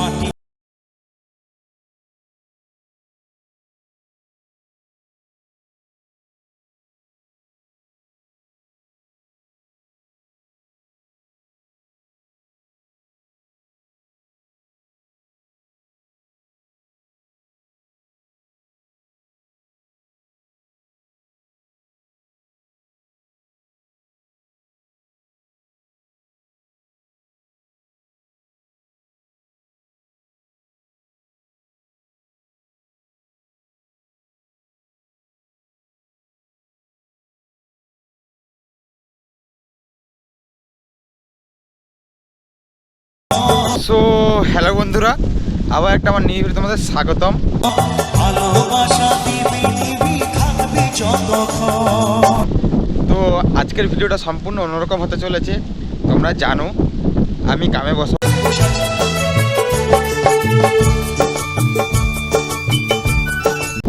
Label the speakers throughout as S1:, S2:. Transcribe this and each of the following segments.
S1: mati
S2: so hello বন্ধুরা, আবার একটা আমার নিয়ে তোমাদের স্বাগতম। তো আজকের ভিডিওটা সম্পূর্ণ অন্যরকম হতে চলেছে, তোমরা জানো, আমি গ্রামে বস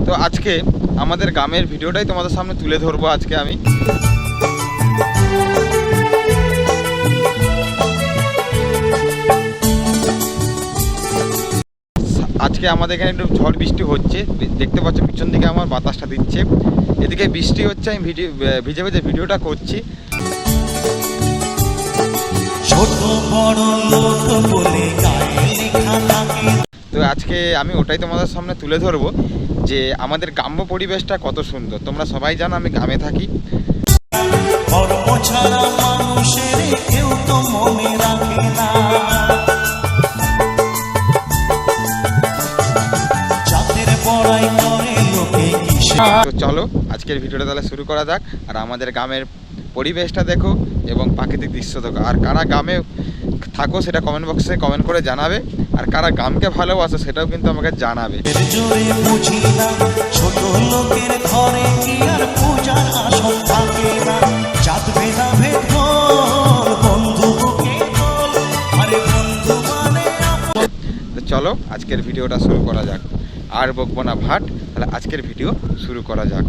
S2: তো আজকে আমাদের গ্রামের ভিডিওটাই তোমাদের সামনে তুলে ধরবো আজকে আমি। আজকে আমাদের এখানে একটু ঝড় বৃষ্টি হচ্ছে। দেখতে পাচ্ছ পিছন দিকে আমার বাতাসটা দিচ্ছে। এদিকে বৃষ্টি হচ্ছে আমি ভিডিও ভিজে ভিজে ভিডিওটা করছি। তো আজকে আমি ওটাই তোমাদের সামনে তুলে ধরবো যে আমাদের গ্রাম্য পরিবেশটা কত সুন্দর। তোমরা সবাই জানো আমি গ্রামে থাকি।
S1: ছাড়া তো
S2: চলো আজকের ভিডিওটা তাহলে শুরু করা যাক। আর আমাদের গ্রামের পরিবেশটা দেখো এবং প্রাকৃতিক দৃশ্য দেখো। আর কারা গ্রামে থাকো সেটা কমেন্ট বক্সে কমেন্ট করে জানাবে। আর কারা গ্রামকে ভালোবাসো সেটাও কিন্তু আমাকে জানাবে।
S1: ছোট লোকের ঘরে কি আর পূজার আসন থাকে না? ভেদা ভেদ মানে
S2: চলো আজকের ভিডিওটা শুরু করা যাক। আর বকবনা ভাট। তাহলে আজকের ভিডিও শুরু করা যাক।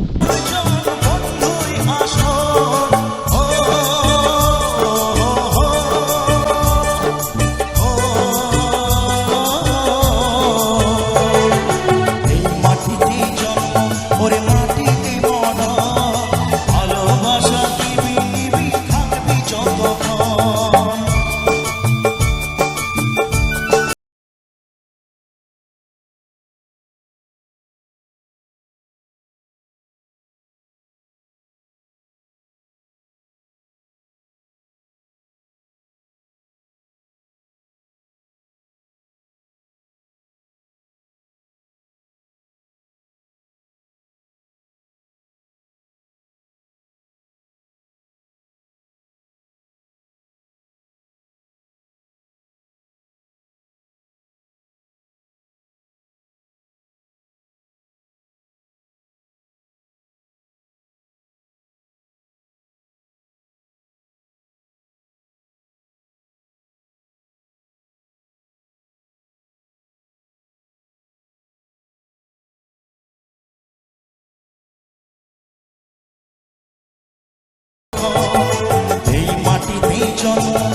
S2: Oh.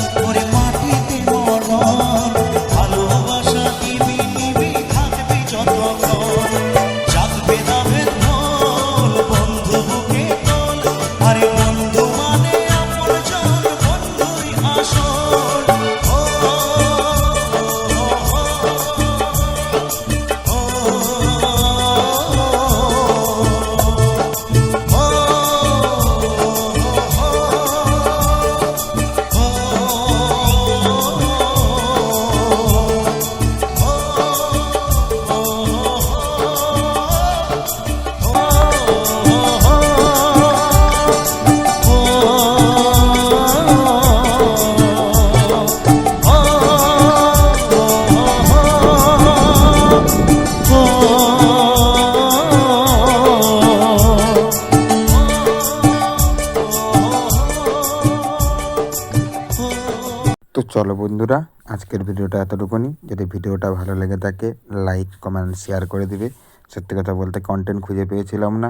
S2: চলো বন্ধুরা, আজকের ভিডিওটা এতটুকুনি। যদি ভিডিওটা ভালো লেগে থাকে লাইক কমেন্ট শেয়ার করে দিবে। সত্যি কথা বলতে কন্টেন্ট খুঁজে পেয়েছিলাম না,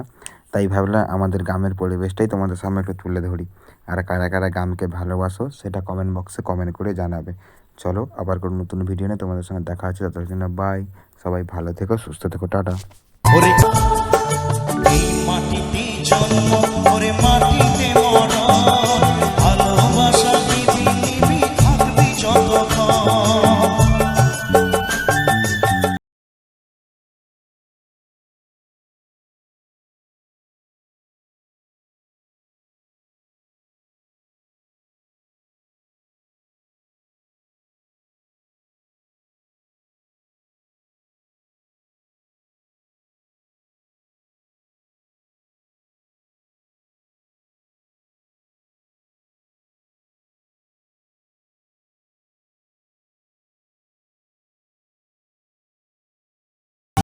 S2: তাই ভাবলাম আমাদের গ্রামের পরিবেশটাই তোমাদের সামনে একটু তুলে ধরি। আর কারা কারা গ্রামকে ভালোবাসো, সেটা কমেন্ট বক্সে কমেন্ট করে জানাবে।
S3: চলো, আবার কোনো নতুন ভিডিও নিয়ে তোমাদের সঙ্গে দেখা হচ্ছে। তাদের জন্য বাই সবাই ভালো থেকো, সুস্থ থেকো, টাটা।